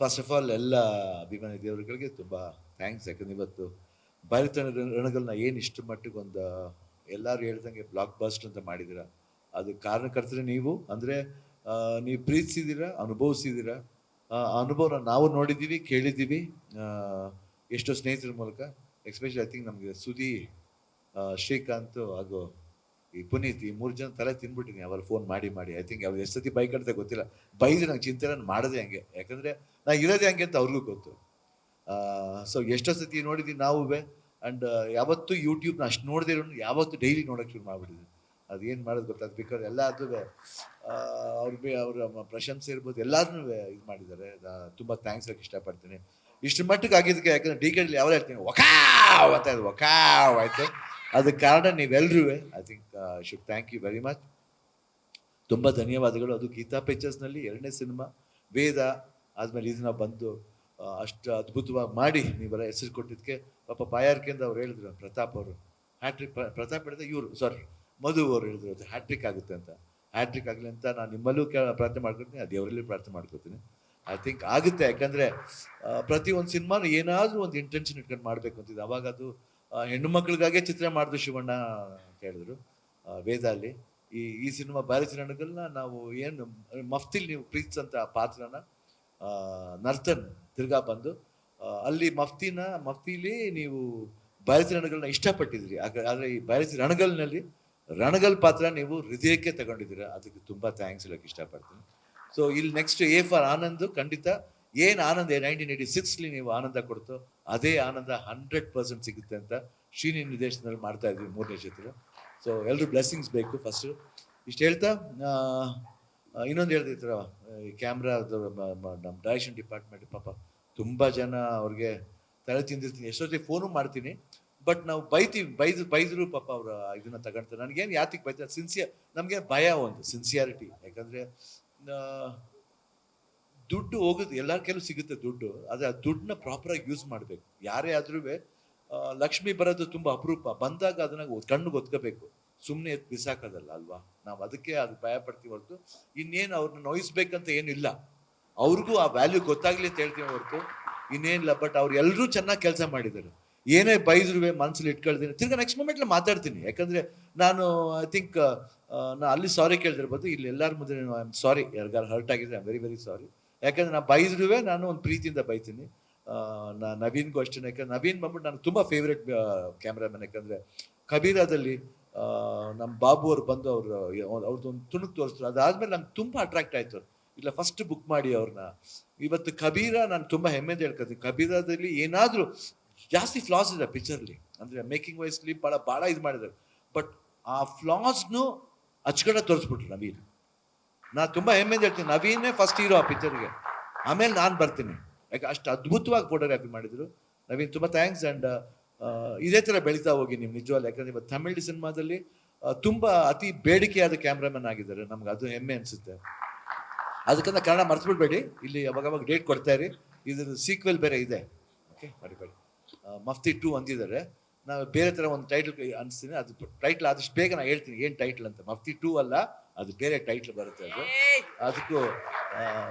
First of all ಎಲ್ಲ ಅಭಿಮಾನಿ ದೇವರುಗಳಿಗೆ ತುಂಬ ಥ್ಯಾಂಕ್ಸ್ ಯಾಕಂದ್ರೆ ಇವತ್ತು ಬಯಲುತನ ರಣಗಳನ್ನ ಏನು ಇಷ್ಟು ಮಟ್ಟಿಗೆ ಒಂದು, ಎಲ್ಲರೂ ಹೇಳ್ದಂಗೆ ಬ್ಲಾಕ್ ಬಸ್ಟ್ ಅಂತ ಮಾಡಿದ್ದೀರ ಅದು ಕಾರಣಕರ್ತರೆ ನೀವು. ಅಂದರೆ ನೀವು ಪ್ರೀತಿಸಿದ್ದೀರಾ ಆ, ಅನುಭವನ ನಾವು ನೋಡಿದ್ದೀವಿ ಕೇಳಿದ್ದೀವಿ ಎಷ್ಟೋ ಸ್ನೇಹಿತರ ಮೂಲಕ. ಎಸ್ಪೆಷಲಿ ಐ ಥಿಂಕ್ ನಮಗೆ ಸುದಿ ಶ್ರೀಕಾಂತ್ ಹಾಗೂ ಈ ಪುನೀತ್ ಈ ಮೂರು ಜನ ತಲೆ ತಿನ್ಬಿಟ್ಟಿನಿ ಅವಲ್ಲಿ ಫೋನ್ ಮಾಡಿ ಮಾಡಿ. ಐ ಥಿಂಕ್ ಅವ್ರು ಎಷ್ಟು ಸತಿ ಅಂತ ಗೊತ್ತಿಲ್ಲ. ಬೈದು ನಂಗೆ ಚಿಂತೆ ನಾನು ಮಾಡೋದೇ ಹಂಗೆ. ಯಾಕಂದರೆ ನಾ ಇರೋದೇ ಹಂಗೆ ಅಂತ ಅವ್ರಿಗೂ ಗೊತ್ತು. ಸೊ ಎಷ್ಟೋ ಸತಿ ನೋಡಿದ್ದೀವಿ ನಾವು ಆ್ಯಂಡ್ ಯಾವತ್ತೂ ಯೂಟ್ಯೂಬ್ನ ಅಷ್ಟು ನೋಡದೇ ಯಾವತ್ತು ಡೈಲಿ ನೋಡೋಕೆ ಶುರು ಮಾಡಿಬಿಟ್ಟಿದ್ವಿ ಏನು ಮಾಡೋದು ಗೊತ್ತಾಗ್ತದೆ ಬಿಕಾಸ್ ಎಲ್ಲ ಅದು ಅವ್ರ ಬೇ, ಅವರ ಪ್ರಶಂಸೆ ಇರ್ಬೋದು ಎಲ್ಲಾರನ್ನೂ ಇದು ಮಾಡಿದ್ದಾರೆ. ತುಂಬ ಥ್ಯಾಂಕ್ಸ್ ಹೇಳಕ್ಕೆ ಇಷ್ಟಪಡ್ತೀನಿ. ಇಷ್ಟು ಮಟ್ಟಿಗೆ ಆಗಿದ್ದಕ್ಕೆ ಯಾಕಂದ್ರೆ ಡಿ ಕೆಡ್ಲಿ ಯಾವಾಗ ಹೇಳ್ತೀನಿ ವಕಾವ್ ಅಂತ ವಕಾವ್ ಆಯಿತು. ಅದಕ್ಕೆ ಕಾರಣ ನೀವೆಲ್ಲರೂ I think should thank you very much ತುಂಬ ಧನ್ಯವಾದಗಳು. ಅದು ಗೀತಾ ಪಿಕ್ಚರ್ಸ್ನಲ್ಲಿ ಎರಡನೇ ಸಿನಿಮಾ, ವೇದ ಆದಮೇಲೆ ಇದನ್ನ ಬಂದು ಅಷ್ಟು ಅದ್ಭುತವಾಗಿ ಮಾಡಿ ನೀವೆಲ್ಲ ಹೆಸರು ಕೊಟ್ಟಿದ್ದಕ್ಕೆ. ಪಾಪ ಬಾಯಾರಿಕೆಯಿಂದ ಅವ್ರು ಹೇಳಿದ್ರು, ಪ್ರತಾಪ್ ಅವರು. ಹ್ಯಾಟ್ರಿಕ್ ಪ್ರತಾಪ್ ಹೇಳಿದ್ರೆ ಇವರು ಸಾರಿ ಮಧು ಅವರು ಹೇಳಿದ್ರು, ಅದು ಹ್ಯಾಟ್ರಿಕ್ ಆಗುತ್ತೆ ಅಂತ. ಹ್ಯಾಟ್ರಿಕ್ ಆಗಲಿ ಅಂತ ನಾನು ನಿಮ್ಮಲ್ಲೂ ಕೇ, ಪ್ರಾರ್ಥನೆ ಮಾಡ್ಕೊತೀನಿ ಆ ಪ್ರಾರ್ಥನೆ ಮಾಡ್ಕೊತೀನಿ ಐ ಥಿಂಕ್ ಆಗುತ್ತೆ, ಯಾಕಂದರೆ ಪ್ರತಿ ಒಂದು ಸಿನಿಮಾನು ಏನಾದರೂ ಒಂದು ಇಂಟೆನ್ಷನ್ ಇಟ್ಕೊಂಡು ಮಾಡಬೇಕು ಅಂತಿದೆ ಅವಾಗ ಅದು ಹೆಣ್ಣು ಮಕ್ಕಳಿಗಾಗೆ ಚಿತ್ರ ಮಾಡಿದ್ರು ಶಿವಣ್ಣ ಅಂತ ವೇದಾಲಿ. ಈ ಈ ಸಿನಿಮಾ ಬಾಲಿಸಿರಣಗಳನ್ನ ನಾವು ಏನು, ಮಫ್ತಿಲ್ ನೀವು ಪ್ರೀತಿಸಂತ ಪಾತ್ರನ ನರ್ತನ್ ತಿರ್ಗಾ ಬಂದು ಅಲ್ಲಿ ಮಫ್ತಿನ, ಮಫ್ತಿಲಿ ನೀವು ಬಯಲಿಸಿ ರಣಗಳನ್ನ ಇಷ್ಟಪಟ್ಟಿದ್ರಿ ಆದರೆ ಈ ಬಯಲಿಸಿ ರಣಗಲ್ನಲ್ಲಿ ರಣಗಲ್ ಪಾತ್ರ ನೀವು ಹೃದಯಕ್ಕೆ ತಗೊಂಡಿದ್ದೀರಾ. ಅದಕ್ಕೆ ತುಂಬಾ ಥ್ಯಾಂಕ್ಸ್ ಹೇಳಕ್ಕೆ ಇಷ್ಟಪಡ್ತೀನಿ. ಸೊ ಇಲ್ಲಿ ನೆಕ್ಸ್ಟ್ ಎ ಫಾರ್ ಆನಂದ್ ಖಂಡಿತ ಏನು ಆನಂದ ನೈನ್ಟೀನ್ ಏಯ್ಟಿ ಸಿಕ್ಸ್ಲಿ ನೀವು ಆನಂದ ಕೊಡ್ತು, ಅದೇ ಆನಂದ ಹಂಡ್ರೆಡ್ ಪರ್ಸೆಂಟ್ ಸಿಗುತ್ತೆ ಅಂತ ಶ್ರೀನಿ ನಿರ್ದೇಶನದಲ್ಲಿ ಮಾಡ್ತಾ ಇದ್ವಿ ಮೂರನೇ ಚಿತ್ರ. ಸೊ ಎಲ್ಲರೂ ಬ್ಲೆಸ್ಸಿಂಗ್ಸ್ ಬೇಕು ಫಸ್ಟು ಇಷ್ಟು ಹೇಳ್ತಾ ಇನ್ನೊಂದು ಹೇಳ್ದೆ ಈ ಕ್ಯಾಮ್ರಾದ ನಮ್ಮ ಡೈರೆಕ್ಷನ್ ಡಿಪಾರ್ಟ್ಮೆಂಟ್ ಪಾಪ ತುಂಬ ಜನ ಅವ್ರಿಗೆ ತಲೆ ತಿಂದಿರ್ತೀನಿ. ಎಷ್ಟೊತ್ತಿಗೆ ಫೋನು ಮಾಡ್ತೀನಿ ಬಟ್ ನಾವು ಬೈತೀವಿ, ಬೈದು, ಬೈದರೂ ಪಾಪ ಅವ್ರ ಇದನ್ನ ತಗೊಳ್ತಾರೆ ನನಗೇನು ಯಾತಿಗೆ ಬೈತಾರೆ ಸಿನ್ಸಿಯರ್ ನಮಗೆ ಭಯ ಒಂದು ಸಿನ್ಸಿಯಾರಿಟಿ ಯಾಕಂದರೆ ದುಡ್ಡು ಹೋಗುತ್ತೆ ಎಲ್ಲರ ಕೆಲವು ಸಿಗುತ್ತೆ ದುಡ್ಡು, ಆದರೆ ಆ ದುಡ್ಡನ್ನ ಪ್ರಾಪರಾಗಿ ಯೂಸ್ ಮಾಡಬೇಕು. ಯಾರೇ ಆದ್ರೂ ಲಕ್ಷ್ಮಿ ಬರೋದು ತುಂಬ ಅಪರೂಪ. ಬಂದಾಗ ಅದನ್ನ ಕಣ್ಣು ಗೊತ್ಕೋಬೇಕು ಸುಮ್ಮನೆ ಎತ್ತು ಬಿಸಾಕೋದಲ್ಲ ಅಲ್ವಾ? ನಾವು ಅದಕ್ಕೆ ಅದು ಭಯ ಪಡ್ತೀವಿ ಹೊರತು. ಇನ್ನೇನು ಅವ್ರನ್ನ ನೋಯಿಸ್ಬೇಕಂತ ಏನಿಲ್ಲ ಅವ್ರಿಗೂ ಆ ವ್ಯಾಲ್ಯೂ ಗೊತ್ತಾಗ್ಲಿ ಅಂತ ಹೇಳ್ತೀವಿ ಹೊರತು. ಇನ್ನೇನಿಲ್ಲ ಬಟ್ ಅವ್ರು ಎಲ್ಲರೂ ಚೆನ್ನಾಗಿ ಕೆಲಸ ಮಾಡಿದ್ದಾರೆ ಏನೇ ಬೈದ್ರು ಮನಸ್ಸಲ್ಲಿ ಇಟ್ಕೊಳ್ತೀನಿ. ತಿರ್ಗಾ ನೆಕ್ಸ್ಟ್ ಮೂಮೆಂಟ್ಲಿ ಮಾತಾಡ್ತೀನಿ. ಯಾಕಂದ್ರೆ ನಾನು ಐ ಥಿಂಕ್ ನಾ ಅಲ್ಲಿ ಸಾರಿ ಕೇಳ್ದಿರ್ಬೋದು. ಇಲ್ಲಿ ಎಲ್ಲರ ಮುಂದೆ ಐ ಆಮ್ ಸಾರಿ ಯಾರಿಗಾರು ಹರ್ಟ್ ಆಗಿದ್ರೆ ಐ ವೆರಿ ವೆರಿ ಸಾರಿ ಯಾಕಂದ್ರೆ ನಾ ಬೈದ್ರುವೆ ನಾನು ಒಂದು ಪ್ರೀತಿಯಿಂದ ಬೈತೀನಿ. ನಾ ನವೀನ್ಗೂ ಅಷ್ಟೇ ಯಾಕಂದ್ರೆ ನವೀನ್ ಬಂದ್ಬಿಟ್ಟು ನನಗೆ ತುಂಬ ಫೇವ್ರೆಟ್ ಕ್ಯಾಮ್ರಾಮನ್ ಯಾಕಂದರೆ ಕಬೀರಾದಲ್ಲಿ ನಮ್ಮ ಬಾಬು ಅವ್ರು ಬಂದು ಅವರು ಅವ್ರದ್ದು ಒಂದು ತುಣುಕು ತೋರಿಸ್ತಾರೆ ಅದಾದ್ಮೇಲೆ ನಂಗೆ ತುಂಬ ಅಟ್ರಾಕ್ಟ್ ಆಯ್ತು ಇಲ್ಲ ಫಸ್ಟ್ ಬುಕ್ ಮಾಡಿ ಅವ್ರನ್ನ ಇವತ್ತು ಕಬೀರ ನಾನು ತುಂಬ ಹೆಮ್ಮೆಯಿಂದ ಹೇಳ್ಕೊತೀನಿ. ಕಬೀರಾದಲ್ಲಿ ಏನಾದರೂ ಜಾಸ್ತಿ ಫ್ಲಾಸ್ ಇದೆ ಪಿಕ್ಚರ್ಲಿ ಅಂದರೆ ಮೇಕಿಂಗ್ ವೈಸ್ಲಿ ಭಾಳ ಭಾಳ ಇದು ಮಾಡಿದ್ದಾರೆ. ಬಟ್ ಆ ಫ್ಲಾಸ್ನು ಅಚ್ಕಡೆ ತೋರಿಸ್ಬಿಟ್ರು ನವೀನ್. ನಾ ತುಂಬ ಹೆಮ್ಮೆಯಿಂದ ಹೇಳ್ತೀನಿ. ನವೀನೇ ಫಸ್ಟ್ ಹೀರೋ ಆ ಪಿಕ್ಚರ್ಗೆ ಆಮೇಲೆ ನಾನು ಬರ್ತೀನಿ. ಯಾಕೆ ಅಷ್ಟು ಅದ್ಭುತವಾಗಿ ಫೋಟೋಗ್ರಫಿ ಮಾಡಿದರು. ನವೀನ್ ತುಂಬ ಥ್ಯಾಂಕ್ಸ್ ಆ್ಯಂಡ್ ಇದೇ ಥರ ಬೆಳೀತಾ ಹೋಗಿ ನಿಮ್ಮ ನಿಜವಾಗ್ಲೂ. ಯಾಕಂದ್ರೆ ಇವತ್ತು ತಮಿಳ್ ಸಿನಿಮಾದಲ್ಲಿ ತುಂಬ ಅತಿ ಬೇಡಿಕೆಯಾದ ಕ್ಯಾಮ್ರಾಮನ್ ಆಗಿದ್ದಾರೆ. ನಮ್ಗೆ ಅದು ಹೆಮ್ಮೆ ಅನಿಸುತ್ತೆ. ಅದಕ್ಕಂತ ಕನ್ನಡ ಮರ್ತ್ಬಿಡ್ಬೇಡಿ. ಇಲ್ಲಿ ಅವಾಗ ಅವಾಗ ಡೇಟ್ ಕೊಡ್ತಾ ಇರಿ. ಇದ್ರ ಸೀಕ್ವೆಲ್ ಬೇರೆ ಇದೆ. ಓಕೆ ಮರಿಬೇಡಿ ಮಫ್ತಿ ಟೂ ಅಂದಿದ್ದಾರೆ. ನಾವು ಬೇರೆ ಥರ ಒಂದು ಟೈಟಲ್ ಅನಿಸ್ತೀನಿ. ಅದು ಟೈಟ್ಲ್ ಆದಷ್ಟು ಬೇಗ ನಾನು ಹೇಳ್ತೀನಿ. ಏನು ಟೈಟ್ಲ್ ಅಂತ. ಮಫ್ತಿ ಟೂ ಅಲ್ಲ. ಅದು ಬೇರೆ ಟೈಟ್ಲ್ ಬರುತ್ತೆ ಅದು. ಅದಕ್ಕೂ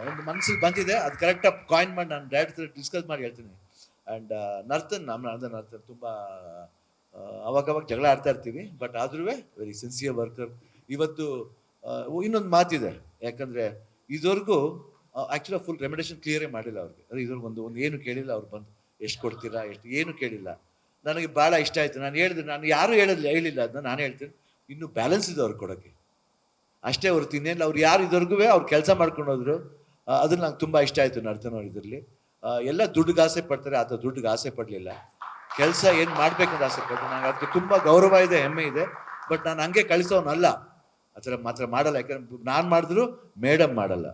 ಒಂದು ಮನಸ್ಸಿಗೆ ಬಂದಿದೆ. ಅದು ಕರೆಕ್ಟಾಗಿ ಕಾಯಿನ್ ಮಾಡಿ ನಾನು ಡೈರೆಕ್ಟ್ ಡಿಸ್ಕಸ್ ಮಾಡಿ ಹೇಳ್ತೀನಿ. ಆ್ಯಂಡ್ ನರ್ತನ್ ನಮ್ಮ ಅಂದ್ರೆ ನರ್ತನ್ ತುಂಬ ಅವಾಗವಾಗ ಅವಾಗ ಜಗಳ ಆಡ್ತಾ ಇರ್ತೀವಿ. ಬಟ್ ಆದ್ರೂ ವೆರಿ ಸಿನ್ಸಿಯರ್ ವರ್ಕರ್ ಇವತ್ತು ಇನ್ನೊಂದು ಮಾತಿದೆ. ಯಾಕಂದರೆ ಇದುವರೆಗೂ ಆ್ಯಕ್ಚುಲಿ ಫುಲ್ ರೆಮಿಡೇಷನ್ ಕ್ಲಿಯರೇ ಮಾಡಿಲ್ಲ ಅವ್ರಿಗೆ. ಅದು ಇದ್ರಿಗೆ ಒಂದು ಒಂದು ಏನು ಕೇಳಿಲ್ಲ ಅವ್ರು ಬಂದು. ಎಷ್ಟು ಕೊಡ್ತೀರಾ ಎಷ್ಟು ಏನು ಕೇಳಿಲ್ಲ. ನನಗೆ ಭಾಳ ಇಷ್ಟ ಆಯಿತು. ನಾನು ಹೇಳಿದ್ರೆ ನಾನು ಯಾರು ಹೇಳಿಲ್ಲ ಹೇಳಿಲ್ಲ. ಅದನ್ನ ನಾನು ಹೇಳ್ತೀನಿ. ಇನ್ನೂ ಬ್ಯಾಲೆನ್ಸ್ ಇದೆ ಅವ್ರಿಗೆ ಕೊಡೋಕ್ಕೆ. ಅಷ್ಟೇ ಹೊರತು ಇನ್ನೇನು ಅವ್ರು ಯಾರು ಇದ್ರಿಗೂ ಅವ್ರು ಕೆಲಸ ಮಾಡ್ಕೊಂಡು ಹೋದ್ರು ಅದನ್ನ ಅದು ನಂಗೆ ತುಂಬ ಇಷ್ಟ ಆಯಿತು ನರ್ತನ ಅವ್ರ ಇದರಲ್ಲಿ ಎಲ್ಲ ದುಡ್ಡಿಗೆ ಆಸೆ ಪಡ್ತಾರೆ, ಆತ ದುಡ್ಡಿಗೆ ಆಸೆ ಪಡಲಿಲ್ಲ. ಕೆಲಸ ಏನು ಮಾಡ್ಬೇಕಂತ ಆಸೆ ಪಡ್ತೀನಿ ನಂಗೆ ಅದಕ್ಕೆ ತುಂಬ ಗೌರವ ಇದೆ, ಹೆಮ್ಮೆ ಇದೆ. ಬಟ್ ನಾನು ಹಂಗೆ ಕಳಿಸೋನಲ್ಲ. ಆ ಥರ ಮಾತ್ರ ಮಾಡಲ್ಲ. ಯಾಕಂದ್ರೆ ನಾನು ಮಾಡಿದ್ರು ಮೇಡಮ್ ಮಾಡಲ್ಲ.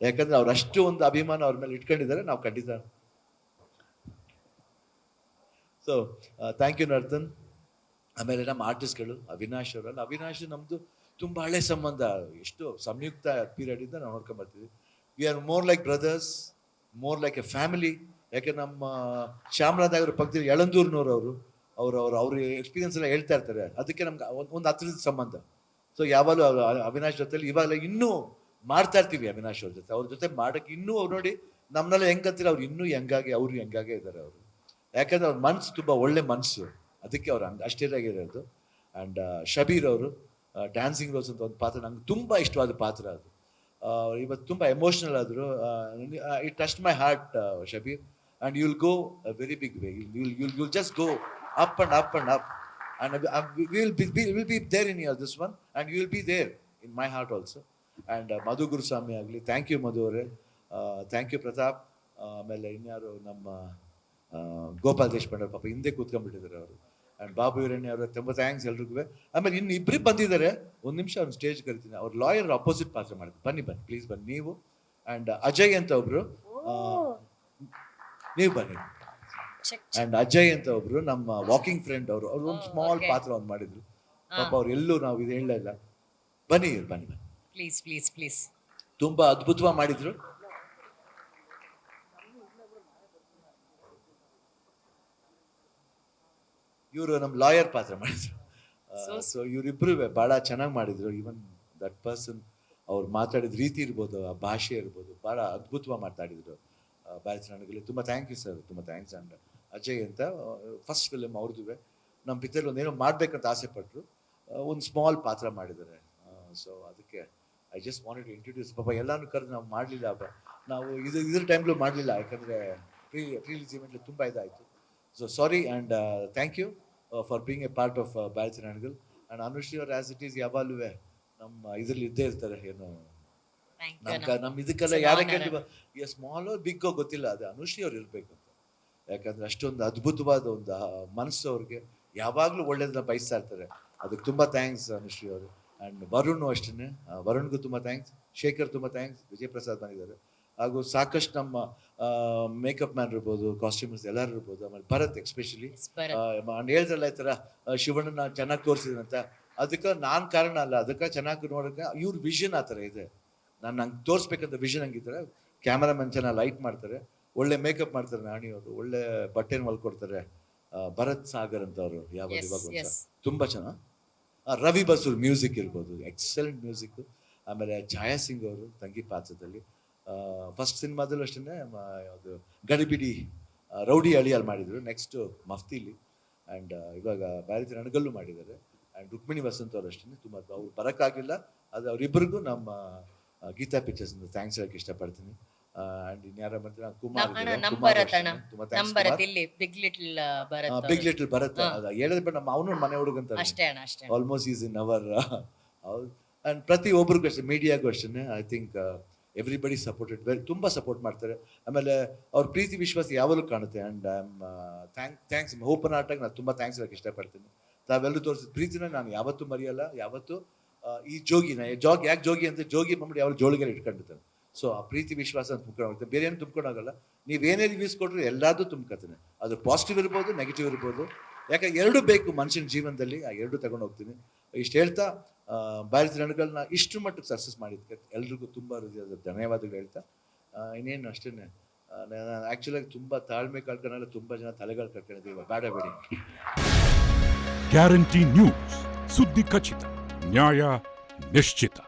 ಯಾಕಂದ್ರೆ ಅವ್ರು ಅಷ್ಟು ಒಂದು ಅಭಿಮಾನ ಅವ್ರ ಮೇಲೆ ಇಟ್ಕೊಂಡಿದ್ದಾರೆ, ನಾವು ಖಂಡಿತ. So thank you Narthan. ಆಮೇಲೆ ನಮ್ಮ ಆರ್ಟಿಸ್ಟ್ಗಳು ಅವಿನಾಶ್ ಅವರಲ್ಲ. ಅವಿನಾಶ್ ನಮ್ಮದು ತುಂಬ ಹಳೆ ಸಂಬಂಧ. ಎಷ್ಟು ಸಂಯುಕ್ತ ಪೀರಿಯಡಿಂದ ನಾವು ನೋಡ್ಕೊಂಡು ಬರ್ತೀವಿ we are more like brothers more like a family ಯಾಕೆ ನಮ್ಮ ಶ್ಯಾಮರಾದಾಗರ ಪಕ್ಕದಲ್ಲಿ ಯಳಂದೂರ್ನವ್ರು ಅವರು ಅವರು, ಅವ್ರು ಎಕ್ಸ್ಪೀರಿಯನ್ಸ್ ಎಲ್ಲ ಹೇಳ್ತಾ ಇರ್ತಾರೆ. ಅದಕ್ಕೆ ನಮ್ಗೆ ಒಂದು ಒಂದು ಹತ್ತಿರದ ಸಂಬಂಧ. ಸೊ ಯಾವಾಗಲೂ ಅವಿನಾಶ್ ಜೊತೆಲಿ ಇವಾಗಲೇ ಇನ್ನೂ ಮಾಡ್ತಾ ಇರ್ತೀವಿ ಅವಿನಾಶ್ ಅವ್ರ ಜೊತೆ. ಅವ್ರ ಜೊತೆ ಮಾಡೋಕ್ಕೆ ಇನ್ನೂ ಅವ್ರು ನೋಡಿ ನಮ್ಮನ್ನೆಲ್ಲ ಹೆಂಗಂತೀರ ಅವ್ರು ಇನ್ನೂ ಹೆಂಗಾಗಿ ಅವ್ರು ಹೆಂಗಾಗೆ ಇದ್ದಾರೆ ಅವರು. ಯಾಕಂದ್ರೆ ಅವ್ರ ಮನ್ಸು ತುಂಬ ಒಳ್ಳೆ ಮನಸ್ಸು ಅದಕ್ಕೆ ಅವ್ರು ಹಂಗೆ ಆಗಿರೋದು ಆ್ಯಂಡ್ ಶಬೀರ್ ಅವರು ಡ್ಯಾನ್ಸಿಂಗ್ ರೋಸ್ ಅಂತ ಒಂದು ಪಾತ್ರ ನಂಗೆ ತುಂಬ ಇಷ್ಟವಾದ ಪಾತ್ರ ಅದು. ಇವತ್ತು ತುಂಬ ಎಮೋಷ್ನಲ್ ಆದರು. It touched my heart Shabeer. And you will go very big way you'll you'll you'll just go up and up and up and will be will be there in your this one and you will be there in my heart also and Madhu Guruswamy ಆಗಲಿ thank you Madhu ಅವರೇ. Thank you Pratap. ಆಮೇಲೆ ಇನ್ಯಾರು ನಮ್ಮ ಗೋಪಾಲ್ ದೇಶಪಾಂಡೆ ಪಾಪ ಹಿಂದೆ ಕೂತ್ಕೊಂಡ್ಬಿಟ್ಟಿದ್ದಾರೆ ಅವರು. And Babu ಇರಣಿ ಅವರ ತುಂಬ ಥ್ಯಾಂಕ್ಸ್ ಎಲ್ರಿಗೂ. ಆಮೇಲೆ ಇನ್ನು ಇಬ್ಬರಿಗೆ ಬಂದಿದ್ದಾರೆ. ಒಂದು ನಿಮಿಷ ಅವ್ನು ಸ್ಟೇಜ್ ಕರಿತೀನಿ. ಅವ್ರ ಲಾಯರ್ ಅಪೋಸಿಟ್ ಪಾತ್ರ ಮಾಡಿದ್ರು. ಬನ್ನಿ ಬನ್ನಿ ಪ್ಲೀಸ್ ಬನ್ನಿ. ನೀವು ಆ್ಯಂಡ್ ಅಜಯ್ ಅಂತ ಒಬ್ರು ನೀವು ಬನ್ನಿ. ಆ್ಯಂಡ್ ಅಜಯ್ ಅಂತ ಒಬ್ರು ನಮ್ಮ ವಾಕಿಂಗ್ ಫ್ರೆಂಡ್ ಅವರು. ಅವ್ರು ಒಂದು ಸ್ಮಾಲ್ ಪಾತ್ರ ಒಂದು ಮಾಡಿದ್ರು. ಪಾಪ ಅವ್ರು ಎಲ್ಲೂ ನಾವು ಇದು ಹೇಳಲಿಲ್ಲ ಇಲ್ಲ. ಬನ್ನಿ ಬನ್ನಿ ಬನ್ನಿ. ಪ್ಲೀಸ್ ಪ್ಲೀಸ್ ಪ್ಲೀಸ್ ತುಂಬಾ ಅದ್ಭುತವಾಗಿ ಮಾಡಿದ್ರು. ಇವರು ನಮ್ಮ ಲಾಯರ್ ಪಾತ್ರ ಮಾಡಿದ್ರು. ಸೊ ಇವರಿಬ್ರು ಭಾಳ ಚೆನ್ನಾಗಿ ಮಾಡಿದ್ರು. ಈವನ್ ದಟ್ ಪರ್ಸನ್ ಅವ್ರು ಮಾತಾಡಿದ ರೀತಿ ಇರ್ಬೋದು ಆ ಭಾಷೆ ಇರ್ಬೋದು ಭಾಳ ಅದ್ಭುತವಾಗಿ ಮಾತಾಡಿದ್ರು. ನನಗೆ ತುಂಬ ಥ್ಯಾಂಕ್ ಯು ಸರ್ ತುಂಬ ಥ್ಯಾಂಕ್ಸ್ ಅಂಡ್ ಅಜಯ್ ಅಂತ ಫಸ್ಟ್ ಫಿಲಮ್ ಅವ್ರದ್ದು ನಮ್ಮ ಪಿಕ್ಚರ್ ಒಂದೇನೋ ಮಾಡಬೇಕಂತ ಆಸೆ ಪಟ್ಟರು ಒಂದು ಸ್ಮಾಲ್ ಪಾತ್ರ ಮಾಡಿದ್ದಾರೆ. ಸೊ ಅದಕ್ಕೆ I just wanted to introduce ಪಾಪ ಎಲ್ಲಾನು ಕರೆದು ನಾವು ಮಾಡಲಿಲ್ಲ ನಾವು ಇದು ಇದ್ರ ಟೈಮ್ಲೂ ಮಾಡಲಿಲ್ಲ. ಯಾಕಂದರೆ ಪ್ರೀ ಪ್ರೀಲಿಸ್ ಇವೆಂಟ್ಲಿ ತುಂಬ ಇದಾಯಿತು. So sorry and thank you for being a part of ಬ್ಯಾಲ್ಚನಾಡ್ಗಲ್ and Anushree ಅವ್ರ ಆ್ಯಸ್ ಇಟ್ ಈಸ್ ಯಾವಾಗಲೂ ನಮ್ಮ ಇದರಲ್ಲಿ ಇದ್ದೇ ಇರ್ತಾರೆ ಏನು. ನಮ್ ನಮ್ಮ ನಮ್ಮ ಇದಕ್ಕೆಲ್ಲ It's an ಯಾರ honor. ಕೇಳಿ ಸ್ಮಾಲ್ ಬಿಗ್ಗೋ ಗೊತ್ತಿಲ್ಲ ಅದು ಅನುಶ್ರೀ ಅವ್ರು ಇರಬೇಕು ಅಂತ. ಯಾಕಂದ್ರೆ ಅಷ್ಟೊಂದು ಅದ್ಭುತವಾದ ಒಂದು ಮನಸ್ಸು ಅವ್ರಿಗೆ ಯಾವಾಗಲೂ ಒಳ್ಳೇದನ್ನ ಬಯಸ್ತಾ ಇರ್ತಾರೆ. ಅದಕ್ಕೆ ತುಂಬ ಥ್ಯಾಂಕ್ಸ್ ಅನುಶ್ರೀ ಅವರು. ಆ್ಯಂಡ್ ವರುಣ್ ಅಷ್ಟೇ ವರುಣ್ಗೂ ತುಂಬ ಥ್ಯಾಂಕ್ಸ್ ಶೇಖರ್ ತುಂಬ ಥ್ಯಾಂಕ್ಸ್ ವಿಜಯ್ ಪ್ರಸಾದ್ ಬಂದಿದ್ದಾರೆ. ಹಾಗೂ ಸಾಕಷ್ಟು ನಮ್ಮ ಮೇಕಪ್ ಮ್ಯಾನ್ ಇರ್ಬೋದು ಕಾಸ್ಟ್ಯೂಮರ್ಸ್ ಎಲ್ಲರೂ ಇರ್ಬೋದು ಆಮೇಲೆ ಭರತ್ ಎಸ್ಪೆಷಲಿ ನಾನು ಹೇಳಿದ್ರಲ್ಲ ಈ ಥರ ಶಿವಣ್ಣ ಶಿವಣ್ಣನ ಚೆನ್ನಾಗಿ ತೋರಿಸಿದಂತ ಅದಕ್ಕೆ ನಾನು ಕಾರಣ ಅಲ್ಲ ಅದಕ್ಕೆ ಚೆನ್ನಾಗಿ ನೋಡೋಕೆ ಇವ್ರ ವಿಷನ್ ಆ ಥರ ಇದೆ. ನಾನು ನಂಗೆ ತೋರಿಸ್ಬೇಕಂತ ವಿಷನ್ ಹಂಗಿದ್ದಾರೆ ಕ್ಯಾಮರಾಮನ್ ಚೆನ್ನಾಗಿ ಲೈಟ್ ಮಾಡ್ತಾರೆ. ಒಳ್ಳೆ ಮೇಕಪ್ ಮಾಡ್ತಾರೆ ನಾಣಿಯವರು ಒಳ್ಳೆ ಬಟ್ಟೆನ ಹೊಲ್ಕೊಡ್ತಾರೆ ಆ, ಭರತ್ ಸಾಗರ್ ಅಂತ ಅವರು ಯಾವಾಗ ಇವಾಗ. ತುಂಬ ಚೆನ್ನಾಗಿ ರವಿ ಬಸೂರ್ ಮ್ಯೂಸಿಕ್ ಇರ್ಬೋದು ಎಕ್ಸಲೆಂಟ್ ಮ್ಯೂಸಿಕ್ ಆಮೇಲೆ ಛಾಯಾ ಸಿಂಗ್ ಅವರು ತಂಗಿ ಪಾತ್ರದಲ್ಲಿ. ಫಸ್ಟ್ ಸಿನಿಮಾದಲ್ಲೂ ಅಷ್ಟೇ ಅದು ಗಡಿಬಿಡಿ ರೌಡಿ ಅಳಿಯಲ್ಲಿ ಮಾಡಿದರು ನೆಕ್ಸ್ಟ್ ಮಫ್ತಿಲಿ. ಆ್ಯಂಡ್ ಇವಾಗ ಭಾರತಿ ರಣಗಲ್ಲು ಮಾಡಿದ್ದಾರೆ. ಆ್ಯಂಡ್ ರುಕ್ಮಿಣಿ ವಸಂತ್ ಅವರು ಅಷ್ಟೇ ತುಂಬ ಅವ್ರು ಬರೋಕ್ಕಾಗಿಲ್ಲ. ಅದು ಅವರಿಬ್ಬರಿಗೂ ನಮ್ಮ ಗೀತಾ ಪಿಕ್ಚರ್ಸ್ ಥ್ಯಾಂಕ್ಸ್ ಹೇಳಕ್ಕೆ ಇಷ್ಟಪಡ್ತೀನಿ. ಆ್ಯಂಡ್ ಇನ್ಯಾರ ಬಂದ್ರೆ ಕುಮಾರ್ ಬಿಗ್ ಲಿಟಲ್ ಬರುತ್ತೆ ಅದು ಹೇಳಿದ್ರೆ ನಮ್ಮ ಅವನು ಮನೆ ಹುಡುಗಂತ. Almost is in our and ಪ್ರತಿ ಒಬ್ರಿಗೂ ಅಷ್ಟೇ ಮೀಡಿಯಾಗೂ ಅಷ್ಟೇ I think everybody supported very ತುಂಬ ಸಪೋರ್ಟ್ ಮಾಡ್ತಾರೆ. ಆಮೇಲೆ ಅವ್ರ ಪ್ರೀತಿ, ವಿಶ್ವಾಸ ಯಾವಾಗಲೂ ಕಾಣುತ್ತೆ. And I am thank thanks open ಆರ್ಟಾಗಿ ನಾನು ತುಂಬ ಥ್ಯಾಂಕ್ಸ್ ಹೇಳಕ್ಕೆ ಇಷ್ಟಪಡ್ತೀನಿ. ತಾವೆಲ್ಲರೂ ತೋರಿಸಿದ ಪ್ರೀತಿನ ನಾನು ಯಾವತ್ತೂ ಮರೆಯಲ್ಲ. ಯಾವತ್ತೂ ಈ ಜೋಗಿನ ಜೋಗಿ, ಯಾಕೆ ಜೋಗಿ ಅಂತ ಜೋಗಿ ಬಂದ್ಬಿಟ್ಟು ಯಾವಾಗ ಜೋಳಿಗೆಲ್ಲ ಇಟ್ಕೊಂಡಿರ್ತಾನೆ ಸೊ ಆ ಪ್ರೀತಿ, ವಿಶ್ವಾಸ ತುಂಬ್ಕೊಂಡು ಹೋಗುತ್ತೆ ಬೇರೆ ಏನು ತುಂಬ್ಕೊಂಡೋಗಲ್ಲ. ನೀವೇನೇ ರಿವ್ಯೂಸ್ ಕೊಟ್ಟರು ಎಲ್ಲದೂ ತುಂಬ್ಕೊತಾನೆ. ಅದು ಪಾಸಿಟಿವ್ ಇರ್ಬೋದು ನೆಗೆಟಿವ್ ಇರ್ಬೋದು. ಯಾಕೆ ಎರಡು ಬೇಕು ಮನುಷ್ಯನ ಜೀವನದಲ್ಲಿ. ಆ ಎರಡು ತಗೊಂಡು ಹೋಗ್ತೀನಿ ಇಷ್ಟು ಹೇಳ್ತಾ ಭಾರತ ರಣಗಳನ್ನ ಇಷ್ಟು ಮಟ್ಟಕ್ಕೆ ಸಕ್ಸಸ್ ಮಾಡಿದ್ದಕ್ಕೆ ಎಲ್ರಿಗೂ ತುಂಬ ಹೃದಯದ ಧನ್ಯವಾದಗಳು ಹೇಳ್ತಾ ಇನ್ನೇನು ಅಷ್ಟೇ ಆ್ಯಕ್ಚುಲಾಗಿ ತುಂಬ ತಾಳ್ಮೆ ಕಳ್ಕೊಂಡಲ್ಲ, ತುಂಬ ಜನ ತಲೆಗಳು ಕಳ್ಕೊಂಡಿದ್ದೀವಿ ಬೇಡ ಬೇಡಿ. ಗ್ಯಾರಂಟಿ ನ್ಯೂಸ್ ಸುದ್ದಿ ಖಚಿತ, ನ್ಯಾಯ ನಿಶ್ಚಿತ.